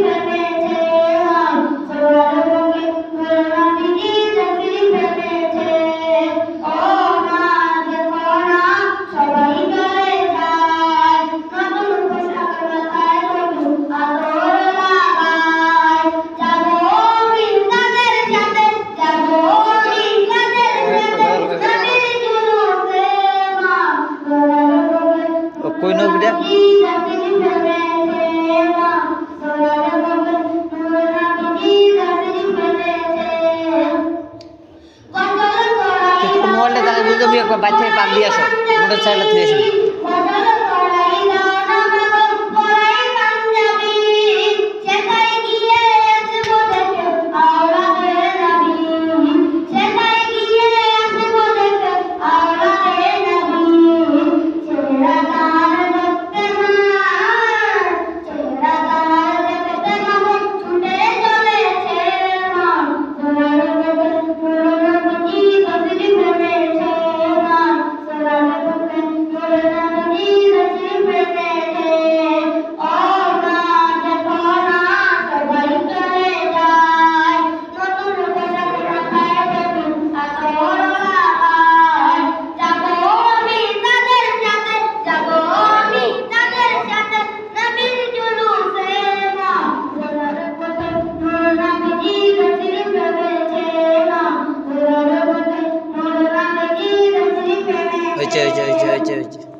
thank Amen. একবার বাচ্চাকে পাক দিয়ে আসো মোটর সাইকেল থেকে 就就就就